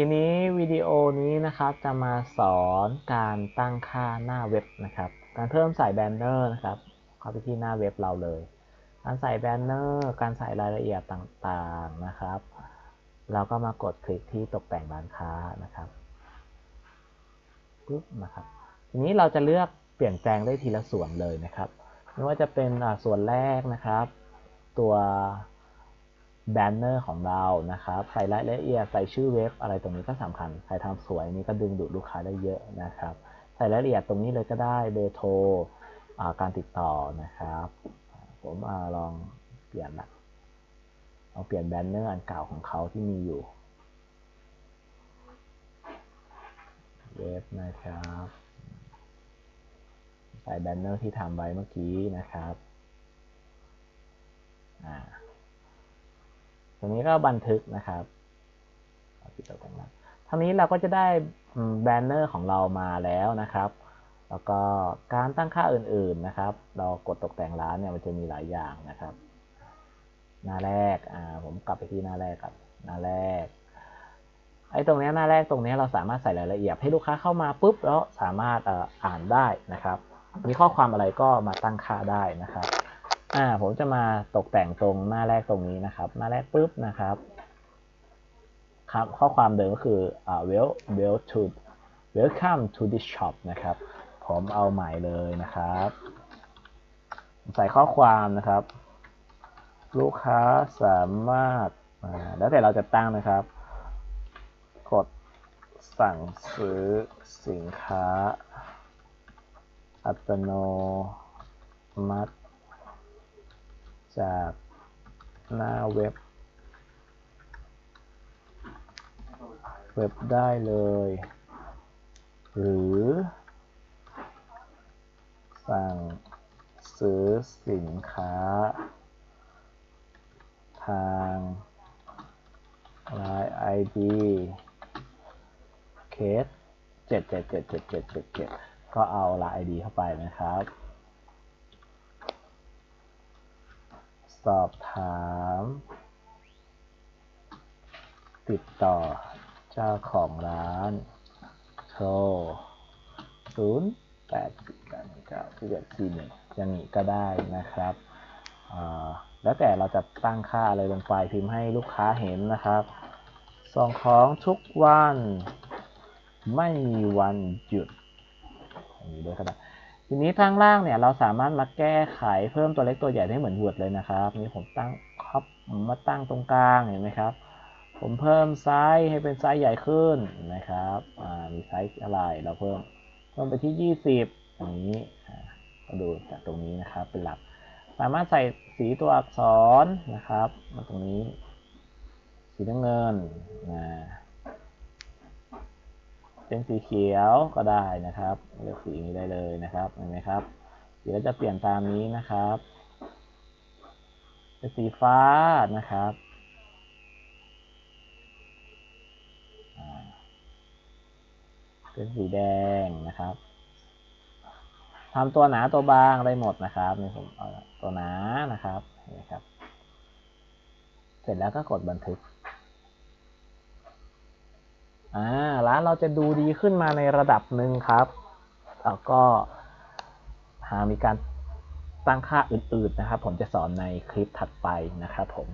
ทีนี้วิดีโอนี้นะครับจะมาสอนการตั้งค่าหน้าเว็บนะครับ การเพิ่มใส่แบนเนอร์นะครับเข้าไปที่หน้าเว็บเราเลย การใส่แบนเนอร์การใส่รายละเอียดต่างๆนะครับ เราก็มากดคลิกที่ตกแต่งร้านค้านะครับปุ๊บนะครับ ทีนี้เราจะเลือกเปลี่ยนแปลงได้ทีละส่วนเลยนะครับ ไม่ว่าจะเป็นส่วนแรกนะครับ ตัว แบนเนอร์ของเรานะครับใส่รายละเอียดใส่ชื่อเว็บอะไรตรงนี้ก็สำคัญใครทำสวยนี่ก็ดึงดูดลูกค้าได้เยอะนะครับ ใส่รายละเอียดตรงนี้เลยก็ได้เบอร์โทรการติดต่อนะครับ ผมอลองเปลี่ยนละลองเปลี่ยนแบนเนอร์อันเก่าของเขาที่มีอยู่เว็บนะครับใส่แบนเนอร์ที่ทำไว้เมื่อกี้นะครับอ่า ตรงนี้ก็บันทึกนะครับปิดตัวกันนะทางนี้เราก็จะได้แบนเนอร์ของเรามาแล้วนะครับ แล้วก็การตั้งค่าอื่นๆนะครับ เรากดตกแต่งร้านเนี่ยมันจะมีหลายอย่างนะครับ หน้าแรกอ่าผมกลับไปที่หน้าแรกครับหน้าแรกไอ้ตรงนี้หน้าแรกตรงนี้เราสามารถใส่รายละเอียดให้ลูกค้าเข้ามาปุ๊บแล้วสามารถอ่านได้นะครับ มีข้อความอะไรก็มาตั้งค่าได้นะครับ อ่า ผมจะมาตกแต่งตรงหน้าแรกตรงนี้นะครับ หน้าแรกปุ๊บนะครับ ครับ ข้อความเดิมก็คืออ่า well well to welcome to this shop นะครับ ผมเอาใหม่เลยนะครับ ใส่ข้อความนะครับ ลูกค้าสามารถแล้วแต่เราจะตั้งนะครับ กดสั่งซื้อสินค้า อัตโนมัติ จากหน้าเว็บ เว็บได้เลย หรือ สั่งซื้อสินค้า ทาง Line ID เคสเจ็ดเจ็ดเจ็ดเจ็ดเจ็ดเจ็ดเจ็ดก็เอา Line ID เข้าไปนะครับ สอบถาม ติดต่อเจ้าของร้านโทรศูนย์แปดสี่เก้าเก้าที่เจ็ดสี่หนึ่งอย่างนี้ก็ได้นะครับ แล้วแต่เราจะตั้งค่าอะไรลงไปพิมพ์ให้ลูกค้าเห็นนะครับ ส่งของทุกวัน ไม่มีวันหยุดอย่างนี้ด้วยก็ได้ ทีนี้ทางล่างเนี่ยเราสามารถมาแก้ไขเพิ่มตัวเล็กตัวใหญ่ได้เหมือน Word เลยนะครับนี่ผมตั้งครับมาตั้งตรงกลางเห็นไหมครับ ผมเพิ่มไซส์ให้เป็นไซส์ใหญ่ขึ้นนะครับมีไซส์อะไรเราเพิ่มเพิ่มไปที่ 20อย่างนี้ก็ดูจากตรงนี้นะครับเป็นหลัก สามารถใส่สีตัวอักษรนะครับมาตรงนี้ สีน้ำเงินนะ เป็นสีเขียวก็ได้นะครับ เลือกสีนี้ได้เลยนะครับเห็นไหมครับสีก็จะเปลี่ยนตามนี้นะครับ เป็นสีฟ้านะครับเป็นสีแดงนะครับทำตัวหนาตัวบางได้หมดนะครับนี่ผมเอาตัวหนานะครับนี่ครับ เสร็จแล้วก็กดบันทึก อ่าร้านเราจะดูดีขึ้นมาในระดับหนึ่งครับ แล้วก็หากมีการตั้งค่าอื่นๆนะครับ ผมจะสอนในคลิปถัดไปนะครับผม